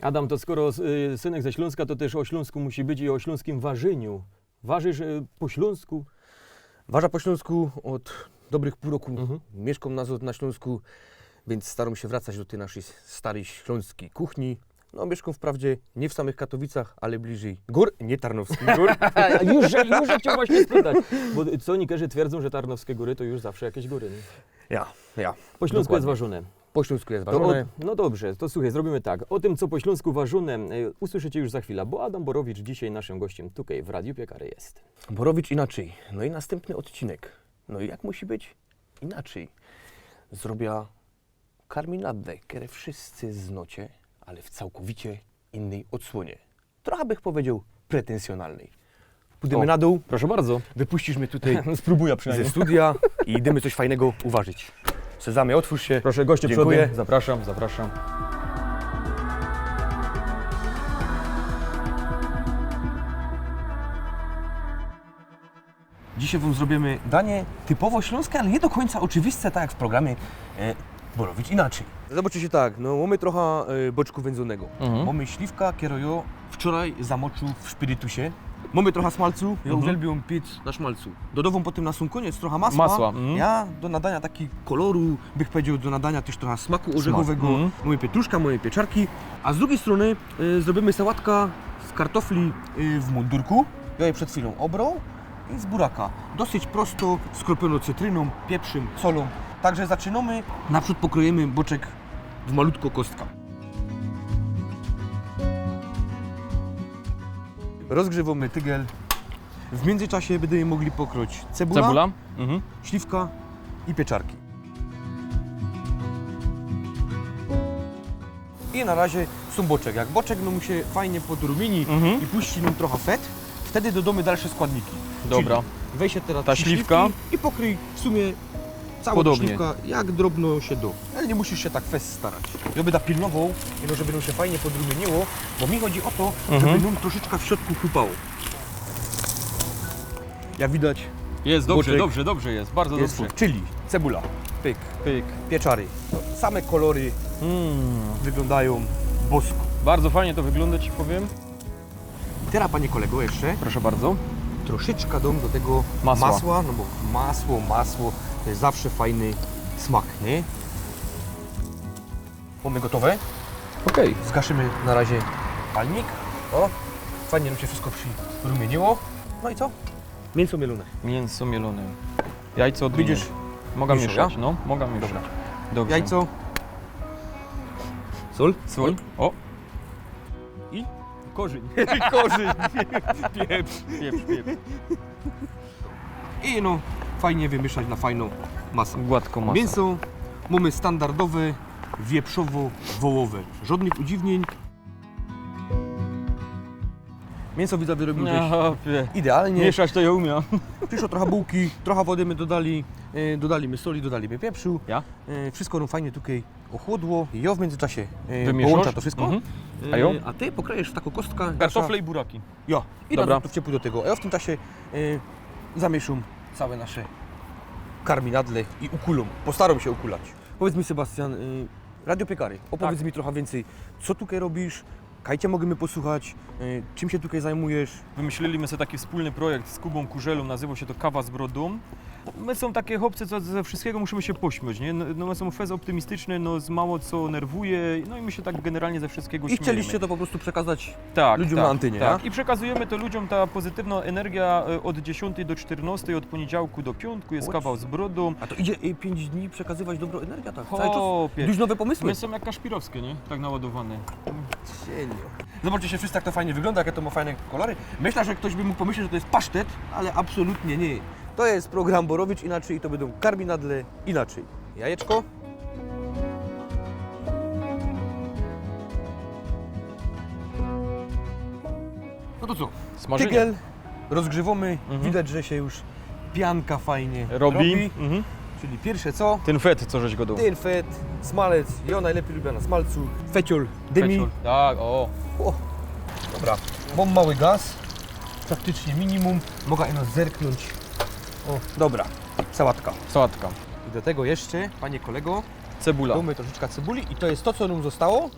Adam, to skoro y, synek ze Śląska, to też o Śląsku musi być i o śląskim warzeniu. Ważysz y, po śląsku? Waża po Śląsku od dobrych pół roku. Mhm. Mieszkam na, na Śląsku, więc staram się wracać do tej naszej starej śląskiej kuchni. No, mieszkam wprawdzie nie w samych Katowicach, ale bliżej gór, nie Tarnowskich gór. A, już, już chciał właśnie spytać, bo sonikerzy twierdzą, że Tarnowskie Góry to już zawsze jakieś góry. Nie? Ja, ja. Po Śląsku jest ważone. Po Śląsku jest To o, ważone. no dobrze, to słuchaj, zrobimy tak. O tym, co po Śląsku ważone, y, usłyszycie już za chwilę, bo Adam Borowicz dzisiaj naszym gościem tutaj w Radiu Piekary jest. Borowicz inaczej. No i następny odcinek. No i jak musi być? Inaczej. Zrobię karminadę, które wszyscy znocie, ale w całkowicie innej odsłonie. Trochę bych powiedział pretensjonalnej. Pójdziemy O. na dół, Proszę bardzo. wypuścisz mnie tutaj Spróbuję ze studia i idziemy coś fajnego uważać. Sezamie, otwórz się. Proszę, goście Dziękuję. Zapraszam, zapraszam. Dzisiaj Wam zrobimy danie typowo śląskie, ale nie do końca oczywiste, tak jak w programie e, Borowicz inaczej. Zobaczycie tak, no mamy trochę e, boczku wędzonego. Mhm. Mamy śliwka, kierojo wczoraj zamoczył w spirytusie. Mamy trochę smalcu, ja Mhm. uwielbiam piec na szmalcu. Dodawam potem na sam koniec trochę masła. Masła, mhm. Ja do nadania taki koloru, bych powiedział, do nadania też trochę smaku orzechowego. mhm. Mamy pietruszka, mamy pieczarki. A z drugiej strony e, zrobimy sałatka z kartofli e, w mundurku. Ja je przed chwilą obrał i z buraka. Dosyć prosto, skropiono cytryną, pieprzem, solą. Także zaczynamy. Naprzód pokrojemy boczek w malutko kostka. Rozgrzewamy tygiel. W międzyczasie będziemy mogli pokroć cebula, Cebula? Mhm. śliwka i pieczarki. I na razie są boczek. Jak boczek no mu się fajnie podrumieni Mhm. i puści nam trochę fet, wtedy dodamy dalsze składniki. Dobra. Czyli weź się teraz Ta śliwka? śliwki i pokryj w sumie całą Podobnie. jak drobno się do. Ale nie musisz się tak fest starać. Ja będę pilnował, no, żeby nam się fajnie podrumieniło, bo mi chodzi o to, Mhm. żeby nam troszeczkę w środku chrupało. Jak widać Jest, dobrze, Boczek. dobrze, dobrze jest, bardzo jest dobrze. czyli cebula, pyk, Pyk. pieczary. Same kolory Mm. wyglądają bosko. Bardzo fajnie to wygląda, ci powiem. I teraz, panie kolego, jeszcze Proszę bardzo. troszeczkę dam do tego Masła. masła, no bo masło, masło to jest zawsze fajny smak, nie? Mamy gotowe. Okej. Zgaszymy na razie palnik. O, fajnie nam się wszystko przyrumieniło. No i co? Mięso mielone. Mięso mielone. Jajco odmienię. Widzisz, Mogę miesza, mieszać, ja? no, mogę mieszać. Dobra. Dobrze. jajco, sól Sól. O. I korzeń. korzeń. pieprz, pieprz, pieprz. i no fajnie wymieszać na fajną masę. Gładko masę. Mięso mamy standardowe, wieprzowo-wołowe. Żadnych udziwnień. Mięso widzowie robimy No, idealnie. Mieszać to ja umiem. Przyszło trochę bułki, trochę wody my dodali, e, dodaliśmy soli, dodaliśmy pieprzu. Ja? E, wszystko nam fajnie tutaj ochłodło. I ja w międzyczasie e, Wymieszasz? połączę to wszystko. Mhm. E, A ją? a ty pokrajesz w taką kostkę. Kartofle i buraki. Ja. I Dobra. Dobra. to wciepły do tego. A ja w tym czasie e, zamieszam całe nasze karminadle i ukulą. Postaram się ukulać. Powiedz mi Sebastian, y, Radio Piekary, opowiedz Tak. mi trochę więcej, co tutaj robisz, kajcie możemy posłuchać, y, czym się tutaj zajmujesz. Wymyśliliśmy sobie taki wspólny projekt z Kubą Kurzelą, nazywał się to Kawa z Brodą. My są takie chłopcy, co ze wszystkiego musimy się pośmiać, nie? No, no my są fez optymistyczne, no z mało co nerwuje, no i my się tak generalnie ze wszystkiego I śmiejemy. chcieliście to po prostu przekazać tak, ludziom tak, na antenie, tak. I przekazujemy to ludziom, ta pozytywna energia y, od 10 do 14, od poniedziałku do piątku, jest Chodź. kawał z brodą. A to idzie 5 dni przekazywać dobro energia, tak? Cały czas dużo nowe pomysły. My są jak kaszpirowskie, nie? Tak naładowane. Cienio. Zobaczcie się wszyscy, jak to fajnie wygląda, jakie to ma fajne kolory. Myślę, że ktoś by mógł pomyśleć, że to jest pasztet, ale absolutnie nie. To jest program Borowicz inaczej i to będą karminadle inaczej. Jajeczko. No to co? Smażymy. Tygiel rozgrzewamy. Mhm. Widać, że się już pianka fajnie Robi. Mhm. Czyli pierwsze co? Ten fet, co żeś go dał. Ten fet, smalec. Ja najlepiej lubię na smalcu. Feciol, dymi. Tak, o. O, dobra. Mam mały gaz, praktycznie minimum. Mogę ino zerknąć. O, dobra. Sałatka. Sałatka. I do tego jeszcze, panie kolego, Cebula. damy troszeczkę cebuli i to jest to, co nam zostało.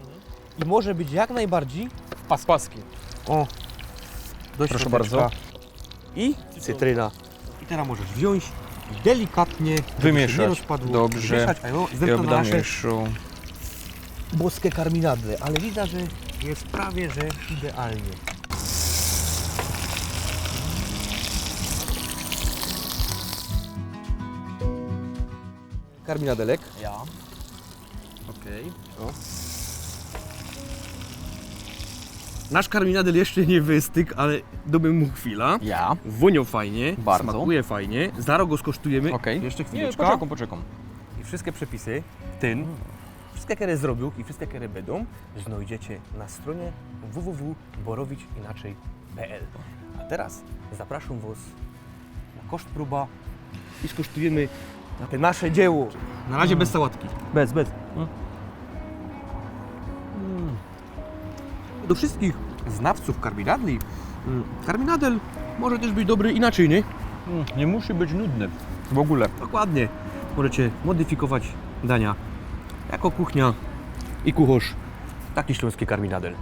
i może być jak najbardziej Pas, paski. o dość Proszę bardzo. I cytryna. I teraz możesz wziąć delikatnie żeby się Wymieszać. Nie rozpadło. Dobrze. Wymieszać, a jo, I zresztą na nasze obdamieszu. boskie karminadle, ale widać, że jest prawie, że idealnie. Karminadelek. Ja. Okej. Nasz karminadel jeszcze nie wystygł, ale dobym mu chwila. Ja. Wonią fajnie, Bardzo. smakuje fajnie. Zaraz go skosztujemy. Okej. Jeszcze chwileczkę. poczekam, poczekam. I wszystkie przepisy, ten, wszystkie, które zrobił i wszystkie, które będą, znajdziecie na stronie www.borowicinaczej.pl. A teraz zapraszam Was na koszt próba i skosztujemy na te nasze dzieło. Na razie bez sałatki. Bez, bez. Do wszystkich znawców karminadli, mm, karminadel może też być dobry inaczej, nie? Mm, Nie musi być nudny. W ogóle. Dokładnie. Możecie modyfikować dania jako kuchnia i kucharz. Taki śląski karminadel.